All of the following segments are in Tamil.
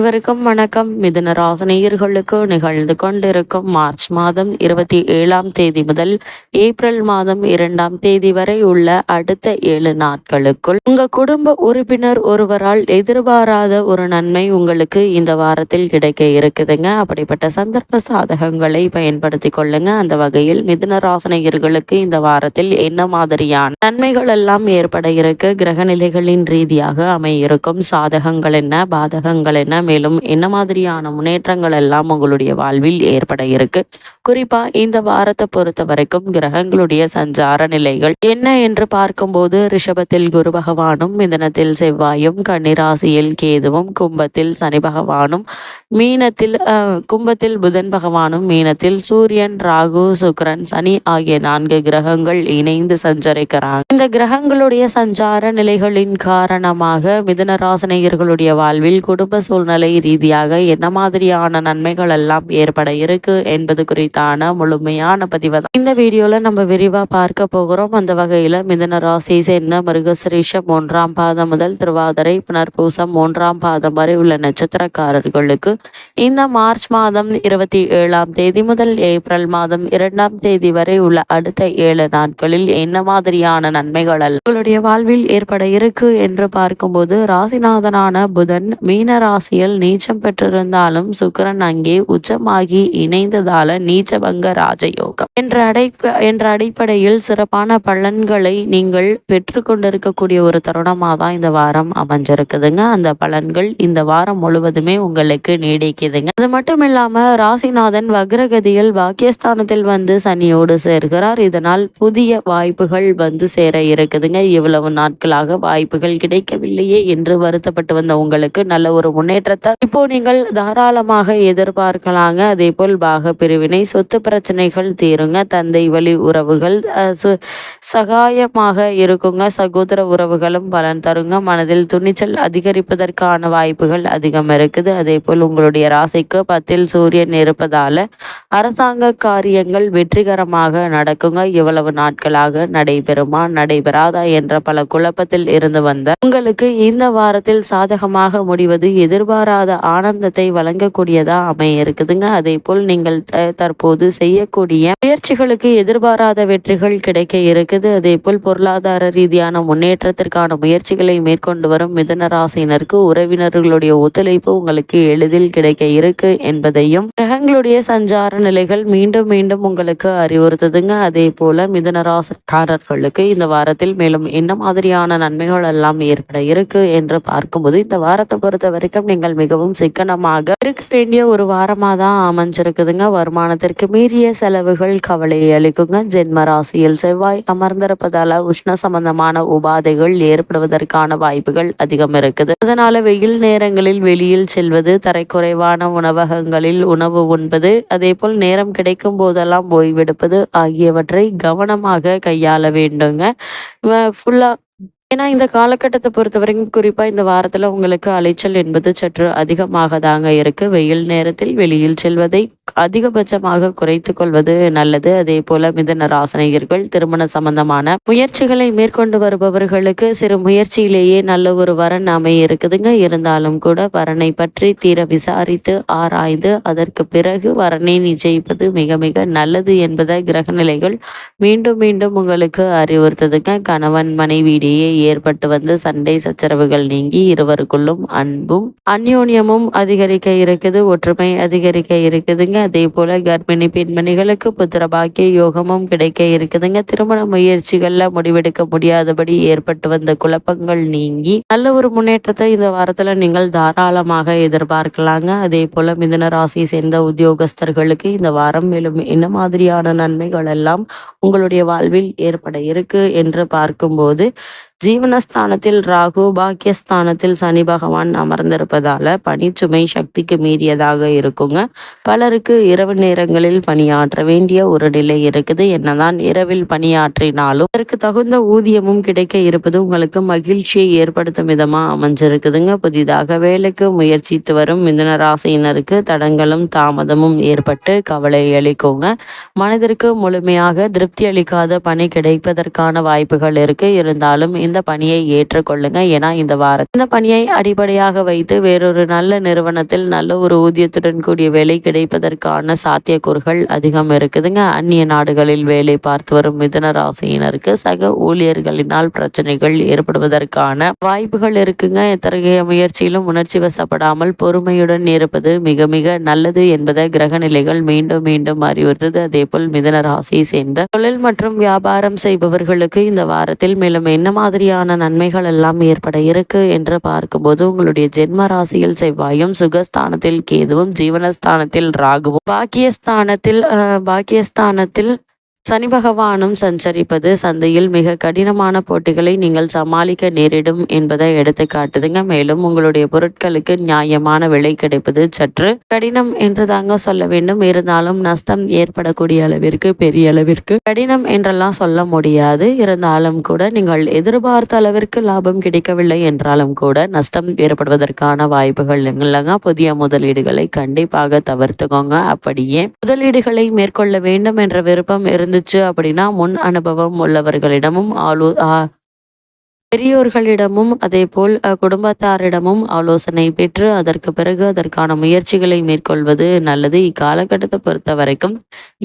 இவருக்கும் வணக்கம். மிதுன ராசினியர்களுக்கு நிகழ்ந்து கொண்டிருக்கும் மார்ச் மாதம் இருபத்தி ஏழாம் தேதி முதல் ஏப்ரல் மாதம் இரண்டாம் தேதி வரை உள்ள அடுத்த ஏழு நாட்களுக்குள் உங்க குடும்ப உறுப்பினர் ஒருவரால் எதிர்பாராத ஒரு நன்மை உங்களுக்கு இந்த வாரத்தில் கிடைக்க இருக்குதுங்க. அப்படிப்பட்ட சந்தர்ப்ப சாதகங்களை பயன்படுத்தி கொள்ளுங்க. அந்த வகையில் மிதுன ராசினியர்களுக்கு இந்த வாரத்தில் என்ன மாதிரியான நன்மைகள் எல்லாம் ஏற்பட இருக்கு? கிரக நிலைகளின் ரீதியாக அமையிருக்கும் சாதகங்கள் என்ன? பாதகங்கள் என்ன? மேலும் என்ன மாதிரியான முன்னேற்றங்கள் எல்லாம் உங்களுடைய வாழ்வில் ஏற்பட இருக்கு? குறிப்பா இந்த வாரத்தை பொறுத்த வரைக்கும் கிரகங்களுடைய சஞ்சார நிலைகள் என்ன என்று பார்க்கும்போது ரிஷபத்தில் குரு பகவானும் மிதனத்தில் செவ்வாயும் கன்னிராசியில் கேதுவும் கும்பத்தில் சனி பகவானும் மீனத்தில் கும்பத்தில் புதன் பகவானும் மீனத்தில் சூரியன் ராகு சுக்கரன் சனி ஆகிய நான்கு கிரகங்கள் இணைந்து சஞ்சரிக்கிறாங்க. இந்த கிரகங்களுடைய சஞ்சார நிலைகளின் காரணமாக மிதன ராசனையர்களுடைய வாழ்வில் குடும்ப சூழ்நிலை மனநலை ரீதியாக என்ன மாதிரியான நன்மைகள் எல்லாம் ஏற்பட இருக்கு என்பது குறித்தான முழுமையான பதிவு தான். இந்த வீடியோல நம்ம விரிவா பார்க்க போகிறோம். அந்த வகையில மிதன ராசி சேர்ந்த மிருகசிரீஷம் மூன்றாம் பாதம் முதல் திருவாதிரை புனர்பூசம் மூன்றாம் பாதம் வரை உள்ள நட்சத்திரக்காரர்களுக்கு இந்த மார்ச் மாதம் இருபத்தி ஏழாம் தேதி முதல் ஏப்ரல் மாதம் இரண்டாம் தேதி வரை உள்ள அடுத்த ஏழு நாட்களில் என்ன மாதிரியான நன்மைகள் உங்களுடைய வாழ்வில் ஏற்பட இருக்கு என்று பார்க்கும்போது ராசிநாதனான புதன் மீன ராசியில் ராசியில் நீச்சம் பெற்றிருந்தாலும் சுக்கரன் அங்கே உச்சமாகி இணைந்ததால நீச்சபங்க ராஜயோகம். என்ற அடைப்ப என்ற அடிப்படையில் சிறப்பான பலன்களை நீங்கள் பெற்று கொண்டிருக்கக்கூடிய ஒரு தருணமாக தான் இந்த வாரம் அமைஞ்சிருக்குதுங்க. அந்த பலன்கள் இந்த வாரம் முழுவதுமே உங்களுக்கு நீடிக்குதுங்க. அது மட்டும் இல்லாம ராசிநாதன் வக்ரகதியில் பாக்கியஸ்தானத்தில் வந்து சனியோடு சேர்கிறார். இதனால் புதிய வாய்ப்புகள் வந்து சேர இருக்குதுங்க. இவ்வளவு நாட்களாக வாய்ப்புகள் கிடைக்கவில்லையே என்று வருத்தப்பட்டு வந்த உங்களுக்கு நல்ல ஒரு முன்னேற்ற முன்னேற்றத்தை இப்போ நீங்கள் தாராளமாக எதிர்பார்க்கலாங்க. அதே போல் பாக பிரிவினை சொத்து பிரச்சனைகள் தீருங்க. தந்தை வழி உறவுகள் சகாயமாக இருக்குங்க. சகோதர உறவுகளும் பலன் தருங்க. மனதில் துணிச்சல் அதிகரிப்பதற்கான வாய்ப்புகள் அதிகம் இருக்குது. அதே போல் உங்களுடைய ராசிக்கு பத்தில் சூரியன் இருப்பதால அரசாங்க காரியங்கள் வெற்றிகரமாக நடக்குங்க. இவ்வளவு நாட்களாக நடைபெறுமா? நடைபெறாதா? என்ற பல குழப்பத்தில் இருந்து வந்த. உங்களுக்கு இந்த வாரத்தில் சாதகமாக முடிவது எதிர்பார்ப்பு எதிர்பாராத ஆனந்தத்தை வழங்கக்கூடியதா அமைய இருக்குதுங்க. அதே போல் நீங்கள் தற்போது செய்யக்கூடிய முயற்சிகளுக்கு எதிர்பாராத வெற்றிகள் கிடைக்க இருக்குது. அதே போல் பொருளாதார ரீதியான முன்னேற்றத்திற்கான முயற்சிகளை மேற்கொண்டு வரும் மிதனராசினருக்கு உறவினர்களுடைய ஒத்துழைப்பு உங்களுக்கு எளிதில் கிடைக்க இருக்கு என்பதையும் கிரகங்களுடைய சஞ்சார நிலைகள் மீண்டும் மீண்டும் உங்களுக்கு அறிவுறுத்துதுங்க. அதே போல மிதனராசக்காரர்களுக்கு இந்த வாரத்தில் மேலும் என்ன மாதிரியான நன்மைகள் எல்லாம் ஏற்பட இருக்கு என்று பார்க்கும்போது இந்த வாரத்தை பொறுத்த வரைக்கும் நீங்கள் மிகவும் சிக்கனமாக இருக்க வேண்டிய ஒரு வாரமாக தான் அமைஞ்சிருக்குதுங்க. வருமானத்திற்கு மீறிய செலவுகள் கவலையை அளிக்குங்க. ஜென்ம ராசியில் செவ்வாய் அமர்ந்திருப்பதால உஷ்ண சம்பந்தமான உபாதைகள் ஏற்படுவதற்கான வாய்ப்புகள் அதிகம் இருக்குது. அதனால வெயில் நேரங்களில் வெளியில் செல்வது தரைக்குறைவான உணவகங்களில் உணவு உண்பது அதே போல் நேரம் கிடைக்கும் போதெல்லாம் ஓய்வெடுப்பது ஆகியவற்றை கவனமாக கையாள வேண்டுங்க. ஃபுல்லாக ஏன்னா இந்த காலகட்டத்தை பொறுத்த வரைக்கும் குறிப்பாக இந்த வாரத்தில் உங்களுக்கு அலைச்சல் என்பது சற்று அதிகமாக தாங்க இருக்குது வெயில் நேரத்தில் வெளியில் செல்வதை அதிகபட்சமாக குறைத்து கொள்வது நல்லது. அதே போல மிதன ராசனையர்கள் திருமண சம்பந்தமான முயற்சிகளை மேற்கொண்டு வருபவர்களுக்கு சிறு முயற்சியிலேயே நல்ல ஒரு வரன் அமைய இருக்குதுங்க இருந்தாலும் கூட வரனை பற்றி தீர விசாரித்து ஆராய்ந்து அதற்கு பிறகு வரனை நிச்சயிப்பது மிக மிக நல்லது என்பதை கிரகநிலைகள் மீண்டும் மீண்டும் உங்களுக்கு அறிவுறுத்ததுங்க. கணவன் மனைவியிடையே ஏற்பட்டு வந்து சண்டை சச்சரவுகள் நீங்கி இருவருக்குள்ளும் அன்பும் அந்யோன்யமும் அதிகரிக்க இருக்குது. ஒற்றுமை அதிகரிக்க இருக்குதுங்க. அதே போல கர்ப்பிணி பெண்மணிகளுக்கு புத்திர பாக்கிய யோகமும் கிடைக்க இருக்குதுங்க. திருமண முயற்சிகள்ல முடிவெடுக்க முடியாதபடி ஏற்பட்டு வந்த குழப்பங்கள் நீங்கி நல்ல ஒரு முன்னேற்றத்தை இந்த வாரத்துல நீங்கள் தாராளமாக எதிர்பார்க்கலாங்க. அதே போல மிதன ராசி சேர்ந்த உத்தியோகஸ்தர்களுக்கு இந்த வாரம் மேலும் என்ன மாதிரியான நன்மைகள் எல்லாம் உங்களுடைய வாழ்வில் ஏற்பட இருக்கு என்று பார்க்கும்போது ஜீவனஸ்தானத்தில் ராகு பாக்கியஸ்தானத்தில் சனி பகவான் அமர்ந்திருப்பதால பணிச்சுமை சக்திக்கு மீறியதாக இருக்குங்க. பலருக்கு இரவு நேரங்களில் பணியாற்ற வேண்டிய ஒரு நிலை இருக்குது. என்னதான் இரவில் பணியாற்றினாலும் அதற்கு தகுந்த ஊதியமும் கிடைக்க இருப்பது உங்களுக்கு மகிழ்ச்சியை ஏற்படுத்தும் விதமா அமைஞ்சிருக்குதுங்க. புதிதாக வேலைக்கு முயற்சித்து வரும் மிதன ராசியினருக்கு தடங்களும் தாமதமும் ஏற்பட்டு கவலை அளிக்குங்க. மனதிற்கு முழுமையாக திருப்தி அளிக்காத பணி கிடைப்பதற்கான வாய்ப்புகள் இருக்கு. இருந்தாலும் இந்த பணியை ஏற்றுக்கொள்ளுங்க. ஏன்னா இந்த வாரம் இந்த பணியை அடிப்படையாக வைத்து வேறொரு நல்ல நிறுவனத்தில் நல்ல ஒரு ஊதியத்துடன் கூடிய வேலை கிடைப்பதற்கான சாத்தியக்கூறுகள் அதிகம் இருக்குதுங்க. அந்நிய நாடுகளில் வேலை பார்த்து வரும் மிதன ராசியினருக்கு சக ஊழியர்களினால் பிரச்சனைகள் ஏற்படுவதற்கான வாய்ப்புகள் இருக்குங்க. எத்தகைய முயற்சியிலும் உணர்ச்சி வசப்படாமல் பொறுமையுடன் இருப்பது மிக மிக நல்லது என்பதை கிரக நிலைகள் மீண்டும் மீண்டும் அறிவுறுத்தது. அதே போல் மிதன ராசியை சேர்ந்த தொழில் மற்றும் வியாபாரம் செய்பவர்களுக்கு இந்த வாரத்தில் மேலும் என்ன மாதிரியான நன்மைகள் எல்லாம் ஏற்பட இருக்கு என்று பார்க்கும்போது உங்களுடைய ஜென்ம ராசியில் செவ்வாயும் சுகஸ்தானத்தில் கேதுவும் ஜீவனஸ்தானத்தில் ராகுவும் பாக்கியஸ்தானத்தில் பாக்கியஸ்தானத்தில் சனி பகவானும் சஞ்சரிப்பது சந்தையில் மிக கடினமான போட்டிகளை நீங்கள் சமாளிக்க நேரிடும் என்பதை எடுத்து காட்டுதுங்க. மேலும் உங்களுடைய பொருட்களுக்கு நியாயமான விலை கிடைப்பது சற்று கடினம் என்று தாங்க சொல்ல வேண்டும். இருந்தாலும் நஷ்டம் ஏற்படக்கூடிய அளவிற்கு பெரிய அளவிற்கு கடினம் என்றெல்லாம் சொல்ல முடியாது. இருந்தாலும் கூட நீங்கள் எதிர்பார்த்த அளவிற்கு லாபம் கிடைக்கவில்லை என்றாலும் கூட நஷ்டம் ஏற்படுவதற்கான வாய்ப்புகள் இல்லைங்க. புதிய முதலீடுகளை கண்டிப்பாக தவிர்த்துக்கோங்க. அப்படியே முதலீடுகளை மேற்கொள்ள வேண்டும் என்ற விருப்பம் இருந்து இருந்துச்சு அப்படின்னா முன் அனுபவம் உள்ளவர்களிடமும் ஆலோ பெரியோர்களிடமும் அதேபோல் குடும்பத்தாரிடமும் ஆலோசனை பெற்று அதற்கு பிறகு அதற்கான முயற்சிகளை மேற்கொள்வது நல்லது. இக்காலகட்டத்தை பொறுத்த வரைக்கும்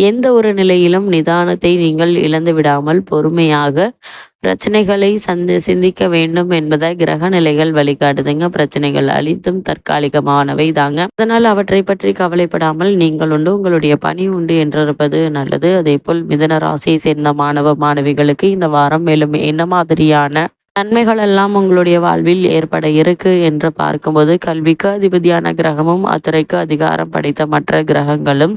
எந்த ஒரு நிலையிலும் நிதானத்தை நீங்கள் இழந்து விடாமல் பொறுமையாக பிரச்சனைகளை சந்தி சிந்திக்க வேண்டும் என்பதை கிரக நிலைகள் வழிகாட்டுதுங்க. பிரச்சனைகள் அளித்தும் தற்காலிகமானவை தாங்க. அதனால் அவற்றை பற்றி கவலைப்படாமல் நீங்கள் உண்டு. உங்களுடைய பணி உண்டு என்றிருப்பது நல்லது. அதே போல் மிதன ராசியை சேர்ந்த மாணவ மாணவிகளுக்கு இந்த வாரம் மேலும் என்ன மாதிரியான நன்மைகள் எல்லாம் உங்களுடைய வாழ்வில் ஏற்பட இருக்கு என்று பார்க்கும்போது கல்விக்கு அதிபதியான கிரகமும் அத்துறைக்கு அதிகாரம் படைத்த மற்ற கிரகங்களும்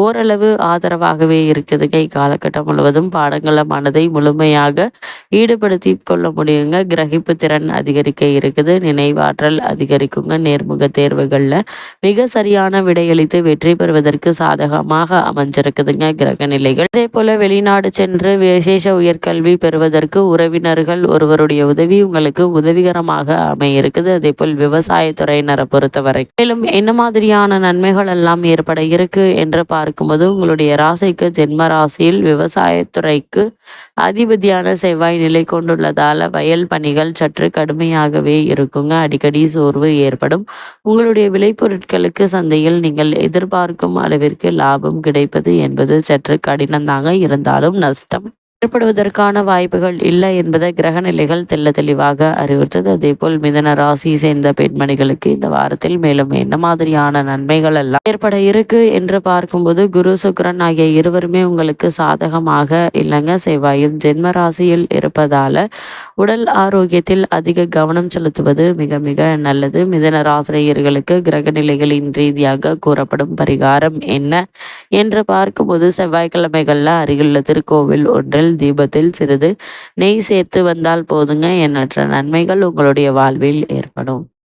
ஓரளவு ஆதரவாகவே இருக்குதுங்க இக்காலகட்டம் முழுவதும் பாடங்கள மனதை முழுமையாக ஈடுபடுத்தி கொள்ள முடியுங்க. கிரகிப்பு திறன் அதிகரிக்க இருக்குது. நினைவாற்றல் அதிகரிக்குங்க. நேர்முக தேர்வுகளில் மிக சரியான விடையளித்து வெற்றி பெறுவதற்கு சாதகமாக அமைஞ்சிருக்குதுங்க கிரக நிலைகள். அதே போல வெளிநாடு சென்று விசேஷ உயர்கல்வி பெறுவதற்கு உறவினர்கள் ஒருவருடைய உதவி உங்களுக்கு உதவிகரமாக அமைய இருக்குது அதே போல் விவசாயத்துறையினரை பொறுத்தவரை. மேலும் என்ன மாதிரியான நன்மைகள் எல்லாம் ஏற்பட இருக்கு என்று பார்க்கும்போது உங்களுடைய ராசிக்கு ஜென்ம ராசியில் விவசாயத்துறைக்கு அதிபதியான செவ்வாய் நிலை கொண்டுள்ளதால வயல் பணிகள் சற்று கடுமையாகவே இருக்குங்க. அடிக்கடி சோர்வு ஏற்படும். உங்களுடைய விளைபொருட்களுக்கு சந்தையில் நீங்கள் எதிர்பார்க்கும் அளவிற்கு லாபம் கிடைப்பது என்பது சற்று கடினம்தாங்க. இருந்தாலும் நஷ்டம் ஏற்படுவதற்கான வாய்ப்புகள் இல்லை என்பதை கிரக நிலைகள் தெல்ல தெளிவாக அறிவுறுத்தது. அதே போல் மிதன ராசி சேர்ந்த பெண்மணிகளுக்கு இந்த வாரத்தில் மேலும் என்ன மாதிரியான நன்மைகள் எல்லாம் ஏற்பட இருக்கு என்று பார்க்கும்போது குரு சுக்கரன் ஆகிய இருவருமே உங்களுக்கு சாதகமாக இல்லைங்க. செவ்வாயும் ஜென்ம ராசியில் இருப்பதால உடல் ஆரோக்கியத்தில் அதிக கவனம் செலுத்துவது மிக மிக நல்லது. மிதன ராசிரியர்களுக்கு கிரக நிலைகளின் ரீதியாக கூறப்படும் பரிகாரம் என்ன என்று பார்க்கும்போது செவ்வாய்க்கிழமைகள்ல அருகிலுள்ள திருக்கோவில் ஒன்றில் தீபத்தில் சிறிது நெய் சேர்த்து வந்தால் போதுங்க. எண்ணற்ற நன்மைகள் உங்களுடைய வாழ்வில் ஏற்படும்.